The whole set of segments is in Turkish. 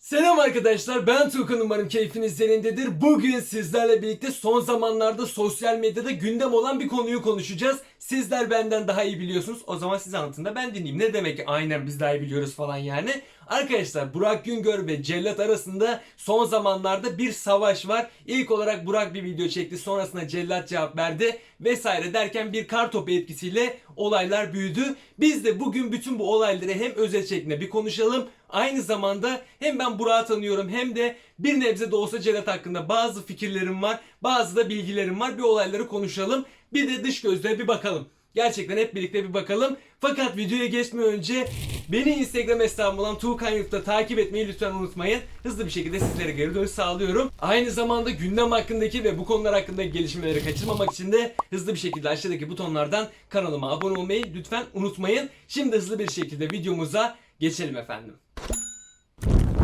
Selam arkadaşlar ben Tuğkan umarım keyfiniz yerindedir. Bugün sizlerle birlikte son zamanlarda sosyal medyada gündem olan bir konuyu konuşacağız. Sizler benden daha iyi biliyorsunuz. O zaman siz anlatın da ben dinleyeyim. Ne demek ki aynen biz daha iyi biliyoruz falan yani. Arkadaşlar Burak Güngör ve Cellat arasında son zamanlarda bir savaş var. İlk olarak Burak bir video çekti. Sonrasında Cellat cevap verdi. Vesaire derken bir kar topu etkisiyle olaylar büyüdü. Biz de bugün bütün bu olayları hem özet şeklinde bir konuşalım. Aynı zamanda hem ben Burak'ı tanıyorum hem de bir nebze de olsa Cellat hakkında bazı fikirlerim var. Bazı da bilgilerim var. Bir olayları konuşalım. Bir de dış gözle bir bakalım. Gerçekten hep birlikte bir bakalım. Fakat videoya geçmeden önce beni Instagram hesabım olan Tuğkan Yurt'ta takip etmeyi lütfen unutmayın. Hızlı bir şekilde sizlere geri dönüş sağlıyorum. Aynı zamanda gündem hakkındaki ve bu konular hakkındaki gelişmeleri kaçırmamak için de hızlı bir şekilde aşağıdaki butonlardan kanalıma abone olmayı lütfen unutmayın. Şimdi hızlı bir şekilde videomuza geçelim efendim.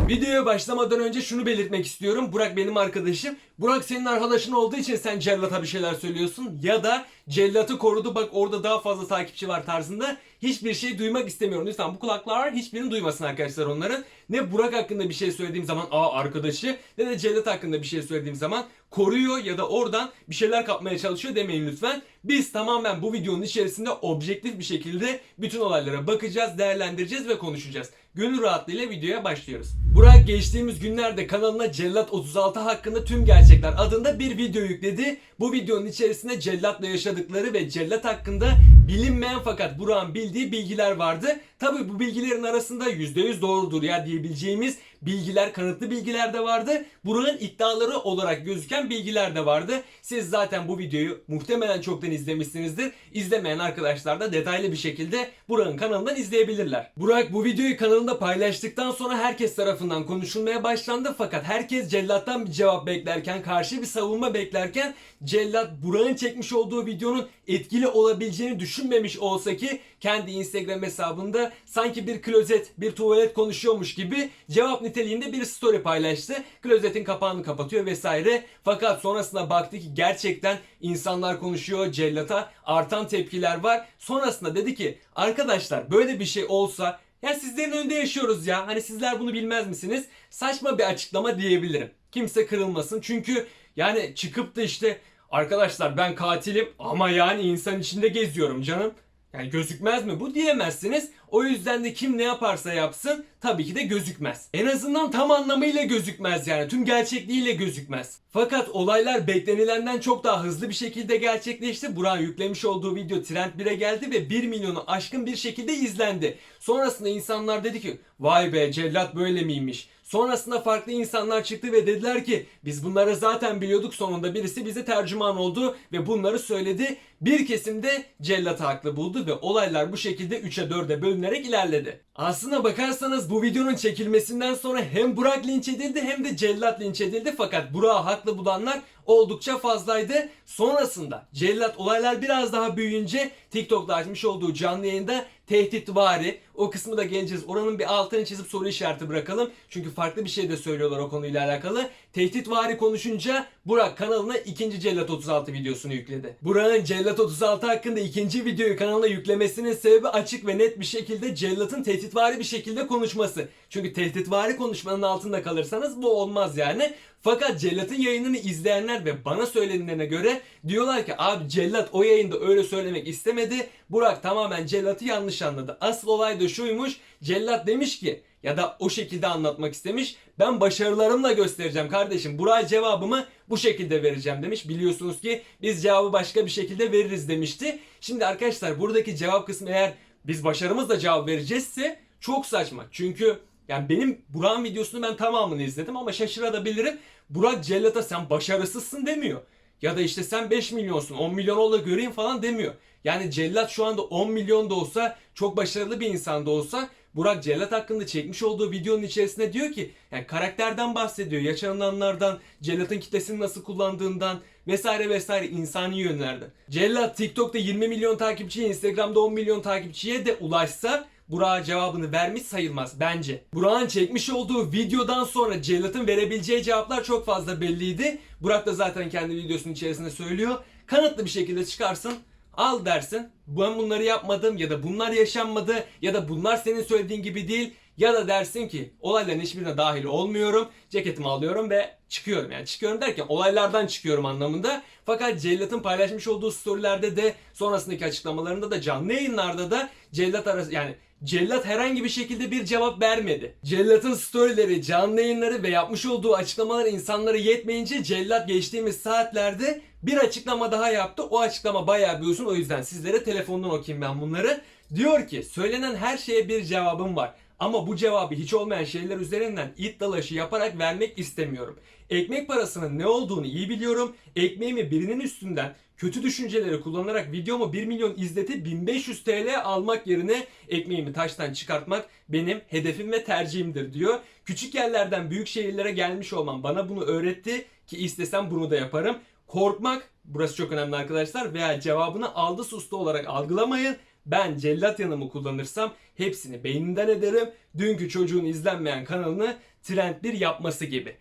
Videoya başlamadan önce şunu belirtmek istiyorum. Burak benim arkadaşım. Burak senin arkadaşın olduğu için sen Cellat'a bir şeyler söylüyorsun. Ya da Cellat'ı korudu bak orada daha fazla takipçi var tarzında hiçbir şey duymak istemiyorum. Lütfen bu kulaklar hiçbirini duymasın arkadaşlar onların. Ne Burak hakkında bir şey söylediğim zaman aa arkadaşı ne de Cellat hakkında bir şey söylediğim zaman koruyor ya da oradan bir şeyler kapmaya çalışıyor demeyin lütfen. Biz tamamen bu videonun içerisinde objektif bir şekilde bütün olaylara bakacağız, değerlendireceğiz ve konuşacağız. Gönül rahatlığıyla videoya başlıyoruz. Burak geçtiğimiz günlerde kanalına Cellat 36 hakkında tüm gerçekler adında bir video yükledi. Bu videonun içerisinde Cellat'la yaşadıkları ve Cellat hakkında bilinmeyen fakat Burak'ın bildiği bilgiler vardı. Tabi bu bilgilerin arasında %100 doğrudur ya diyebileceğimiz bilgiler, kanıtlı bilgiler de vardı. Burak'ın iddiaları olarak gözüken bilgiler de vardı. Siz zaten bu videoyu muhtemelen çoktan izlemişsinizdir. İzlemeyen arkadaşlar da detaylı bir şekilde Burak'ın kanalından izleyebilirler. Burak bu videoyu kanalında paylaştıktan sonra herkes tarafından konuşulmaya başlandı. Fakat herkes Cellat'tan bir cevap beklerken, karşı bir savunma beklerken Cellat Burak'ın çekmiş olduğu videonun etkili olabileceğini düşünmemiş olsa ki kendi Instagram hesabında sanki bir klozet, bir tuvalet konuşuyormuş gibi cevap niteliğinde bir story paylaştı. Klozetin kapağını kapatıyor vesaire. Fakat sonrasında baktı ki gerçekten insanlar konuşuyor. Cellat'a artan tepkiler var. Sonrasında dedi ki arkadaşlar böyle bir şey olsa ya sizlerin önünde yaşıyoruz ya. Hani sizler bunu bilmez misiniz? Saçma bir açıklama diyebilirim. Kimse kırılmasın. Çünkü yani çıkıp da işte arkadaşlar ben katilim ama yani insan içinde geziyorum canım. Yani gözükmez mi bu diyemezsiniz. O yüzden de kim ne yaparsa yapsın tabii ki de gözükmez. En azından tam anlamıyla gözükmez yani tüm gerçekliğiyle gözükmez. Fakat olaylar beklenilenden çok daha hızlı bir şekilde gerçekleşti. Burak'ın yüklemiş olduğu video Trend 1'e geldi ve 1 milyonu aşkın bir şekilde izlendi. Sonrasında insanlar dedi ki vay be cellat böyle miymiş? Sonrasında farklı insanlar çıktı ve dediler ki biz bunları zaten biliyorduk sonunda birisi bize tercüman oldu ve bunları söyledi. Bir kesimde cellatı haklı buldu ve olaylar bu şekilde 3'e 4'e bölünerek ilerledi. Aslına bakarsanız bu videonun çekilmesinden sonra hem Burak linç edildi hem de cellat linç edildi fakat Burak'ı haklı bulanlar oldukça fazlaydı. Sonrasında cellat olaylar biraz daha büyüyünce TikTok'ta açmış olduğu canlı yayında tehditvari o kısmı da geleceğiz. Oranın bir altını çizip soru işareti bırakalım. Çünkü farklı bir şey de söylüyorlar o konuyla alakalı. Tehditvari konuşunca Burak kanalına ikinci Cellat 36 videosunu yükledi. Burak'ın Cellat 36 hakkında ikinci videoyu kanalına yüklemesinin sebebi açık ve net bir şekilde Cellat'ın tehditvari bir şekilde konuşması. Çünkü tehditvari konuşmanın altında kalırsanız bu olmaz yani. Fakat Cellat'ın yayınını izleyenler ve bana söylenilene göre diyorlar ki abi Cellat o yayında öyle söylemek istemedi. Burak tamamen Cellat'ı yanlış anladı. Asıl olay da şuymuş. Cellat demiş ki ya da o şekilde anlatmak istemiş. Ben başarılarımla göstereceğim kardeşim. Burak cevabımı bu şekilde vereceğim demiş. Biliyorsunuz ki biz cevabı başka bir şekilde veririz demişti. Şimdi arkadaşlar buradaki cevap kısmı eğer biz başarımızla cevap vereceğizse çok saçma. Çünkü yani benim Burak'ın videosunu ben tamamını izledim ama şaşırabilirim. Burak Cellat'a sen başarısızsın demiyor. Ya da işte sen 5 milyonsun 10 milyon ol da göreyim falan demiyor. Yani Cellat şu anda 10 milyon da olsa çok başarılı bir insan da olsa Burak Cellat hakkında çekmiş olduğu videonun içerisinde diyor ki yani karakterden bahsediyor. Yaşananlardan, Cellat'ın kitlesini nasıl kullandığından vesaire vesaire insani yönlerden. Cellat TikTok'ta 20 milyon takipçiye, Instagram'da 10 milyon takipçiye de ulaşsa Burak'a cevabını vermiş sayılmaz bence. Burak'ın çekmiş olduğu videodan sonra Cellat'ın verebileceği cevaplar çok fazla belliydi. Burak da zaten kendi videosunun içerisinde söylüyor. Kanıtlı bir şekilde çıkarsın. Al dersin. Ben bunları yapmadım ya da bunlar yaşanmadı ya da bunlar senin söylediğin gibi değil. Ya da dersin ki olayların hiçbirine dahil olmuyorum. Ceketimi alıyorum ve çıkıyorum. Yani çıkıyorum derken olaylardan çıkıyorum anlamında. Fakat Cellat'ın paylaşmış olduğu storylerde de sonrasındaki açıklamalarında da canlı yayınlarda da Cellat arası yani Cellat herhangi bir şekilde bir cevap vermedi. Cellat'ın storyleri, canlı yayınları ve yapmış olduğu açıklamalar insanlara yetmeyince Cellat geçtiğimiz saatlerde bir açıklama daha yaptı. O açıklama bayağı bir uzun o yüzden sizlere telefondan okuyayım ben bunları. Diyor ki söylenen her şeye bir cevabım var. Ama bu cevabı hiç olmayan şeyler üzerinden it yaparak vermek istemiyorum. Ekmek parasının ne olduğunu iyi biliyorum. Ekmeğimi birinin üstünden kötü düşünceleri kullanarak videomu 1 milyon izletip 1500 TL almak yerine ekmeğimi taştan çıkartmak benim hedefim ve tercihimdir diyor. Küçük yerlerden büyük şehirlere gelmiş olmam bana bunu öğretti ki istesem bunu da yaparım. Korkmak burası çok önemli arkadaşlar veya cevabını aldı sustu olarak algılamayın. Ben cellat yanımı kullanırsam hepsini beyninden ederim. Dünkü çocuğun izlenmeyen kanalını Trend 1 yapması gibi.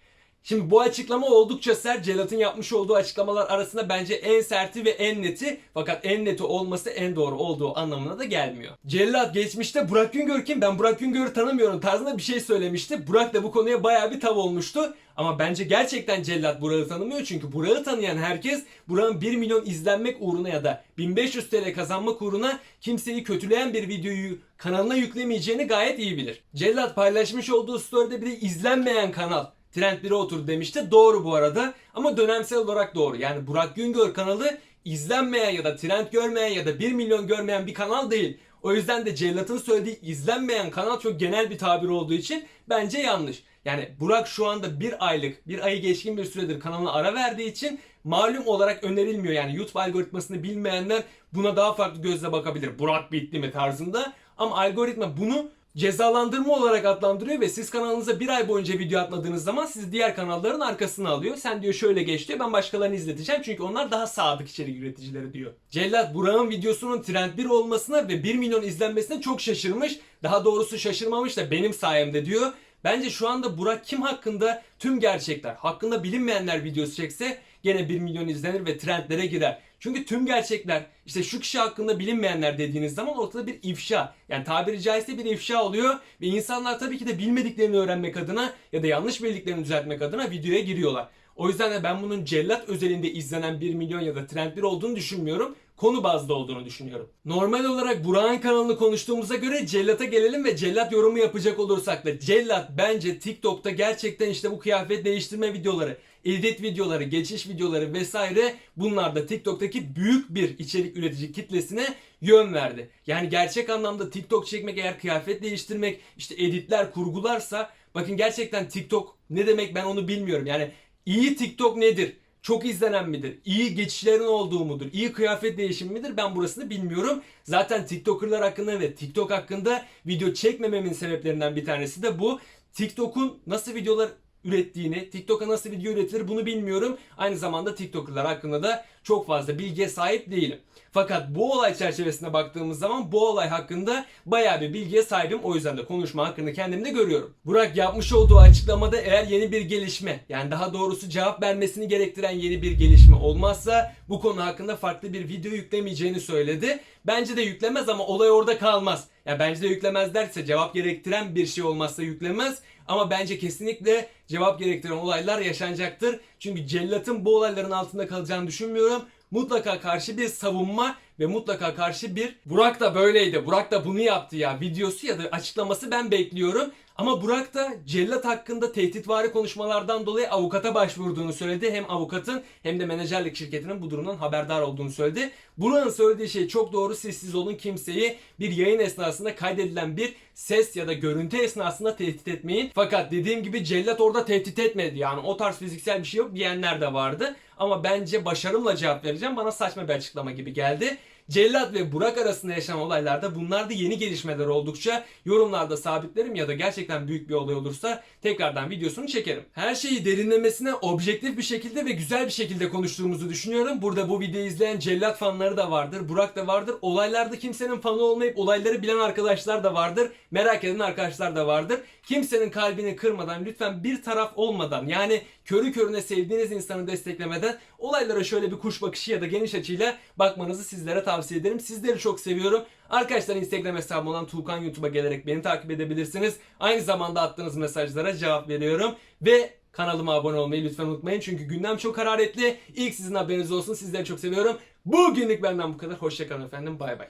Şimdi bu açıklama oldukça sert. Celat'ın yapmış olduğu açıklamalar arasında bence en serti ve en neti fakat en neti olması en doğru olduğu anlamına da gelmiyor. Cellat geçmişte Burak Güngör kim? Ben Burak Güngör'ü tanımıyorum tarzında bir şey söylemişti. Burak da bu konuya bayağı bir tav olmuştu. Ama bence gerçekten Cellat Burak'ı tanımıyor çünkü Burak'ı tanıyan herkes Burak'ın 1 milyon izlenmek uğruna ya da 1500 TL kazanmak uğruna kimseyi kötüleyen bir videoyu kanalına yüklemeyeceğini gayet iyi bilir. Cellat paylaşmış olduğu story'de bir de izlenmeyen kanal Trend 1'e oturdu demişti. Doğru bu arada ama dönemsel olarak doğru. Yani Burak Güngör kanalı izlenmeyen ya da trend görmeyen ya da 1 milyon görmeyen bir kanal değil. O yüzden de Cellat'ın söylediği izlenmeyen kanal çok genel bir tabir olduğu için bence yanlış. Yani Burak şu anda bir aylık, bir ayı geçkin bir süredir kanalına ara verdiği için malum olarak önerilmiyor. Yani YouTube algoritmasını bilmeyenler buna daha farklı gözle bakabilir. Burak bitti mi tarzında. Ama algoritma bunu cezalandırma olarak adlandırıyor ve siz kanalınıza bir ay boyunca video atmadığınız zaman sizi diğer kanalların arkasına alıyor. Sen diyor şöyle geç diyor ben başkalarını izleteceğim çünkü onlar daha sadık içerik üreticileri diyor. Cellat Burak'ın videosunun trend 1 olmasına ve 1 milyon izlenmesine çok şaşırmış. Daha doğrusu şaşırmamış da benim sayemde diyor. Bence şu anda Burak kim hakkında tüm gerçekler, hakkında bilinmeyenler videosu çekse gene 1 milyon izlenir ve trendlere girer. Çünkü tüm gerçekler işte şu kişi hakkında bilinmeyenler dediğiniz zaman ortada bir ifşa. Yani tabiri caizse bir ifşa oluyor ve insanlar tabii ki de bilmediklerini öğrenmek adına ya da yanlış bildiklerini düzeltmek adına videoya giriyorlar. O yüzden de ben bunun cellat özelinde izlenen 1 milyon ya da trend 1 olduğunu düşünmüyorum. Konu bazlı olduğunu düşünüyorum. Normal olarak Burak'ın kanalını konuştuğumuza göre Cellat'a gelelim ve Cellat yorumu yapacak olursak da Cellat bence TikTok'ta gerçekten işte bu kıyafet değiştirme videoları, edit videoları, geçiş videoları vesaire bunlar da TikTok'taki büyük bir içerik üretici kitlesine yön verdi. Yani gerçek anlamda TikTok çekmek eğer kıyafet değiştirmek, işte editler, kurgularsa bakın gerçekten TikTok ne demek ben onu bilmiyorum. Yani iyi TikTok nedir? Çok izlenen midir? İyi geçişlerin olduğu mudur? İyi kıyafet değişimi midir? Ben burasını bilmiyorum. Zaten TikToker'lar hakkında ve TikTok hakkında video çekmememin sebeplerinden bir tanesi de bu. TikTok'un nasıl videolar ürettiğini, TikTok'a nasıl video üretilir bunu bilmiyorum. Aynı zamanda TikToker'lar hakkında da çok fazla bilgiye sahip değilim. Fakat bu olay çerçevesinde baktığımız zaman bu olay hakkında bayağı bir bilgiye sahibim. O yüzden de konuşma hakkında kendimde görüyorum. Burak yapmış olduğu açıklamada eğer yeni bir gelişme yani daha doğrusu cevap vermesini gerektiren yeni bir gelişme olmazsa bu konu hakkında farklı bir video yüklemeyeceğini söyledi. Bence de yüklemez ama olay orada kalmaz. Ya yani bence de yüklemez derse cevap gerektiren bir şey olmazsa yüklemez. Ama bence kesinlikle cevap gerektiren olaylar yaşanacaktır. Çünkü cellatın bu olayların altında kalacağını düşünmüyorum. Mutlaka karşı bir savunma ve mutlaka karşı bir Burak da böyleydi. Burak da bunu yaptı ya videosu ya da açıklaması ben bekliyorum. Ama Burak da cellat hakkında tehditvari konuşmalardan dolayı avukata başvurduğunu söyledi. Hem avukatın hem de menajerlik şirketinin bu durumdan haberdar olduğunu söyledi. Burak'ın söylediği şey çok doğru. Sessiz olun kimseyi bir yayın esnasında kaydedilen bir ses ya da görüntü esnasında tehdit etmeyin. Fakat dediğim gibi cellat orada tehdit etmedi. Yani o tarz fiziksel bir şey yok diyenler de vardı. Ama bence başarımla cevap vereceğim. Bana saçma bir açıklama gibi geldi. Cellat ve Burak arasında yaşanan olaylarda bunlar da yeni gelişmeler oldukça yorumlarda sabitlerim ya da gerçekten büyük bir olay olursa tekrardan videosunu çekerim. Her şeyi derinlemesine objektif bir şekilde ve güzel bir şekilde konuştuğumuzu düşünüyorum. Burada bu videoyu izleyen Cellat fanları da vardır, Burak da vardır. Olaylarda kimsenin fanı olmayıp olayları bilen arkadaşlar da vardır. Merak eden arkadaşlar da vardır. Kimsenin kalbini kırmadan lütfen bir taraf olmadan yani körü körüne sevdiğiniz insanı desteklemeden olaylara şöyle bir kuş bakışı ya da geniş açıyla bakmanızı sizlere tavsiye tavsiye ederim. Sizleri çok seviyorum. Arkadaşlar Instagram hesabım olan Tuğkan YouTube'a gelerek beni takip edebilirsiniz. Aynı zamanda attığınız mesajlara cevap veriyorum. Ve kanalıma abone olmayı lütfen unutmayın. Çünkü gündem çok hararetli. İlk sizin haberiniz olsun. Sizleri çok seviyorum. Bugünlük benden bu kadar. Hoşçakalın efendim. Bay bay.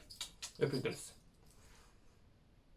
Öpüldünüz.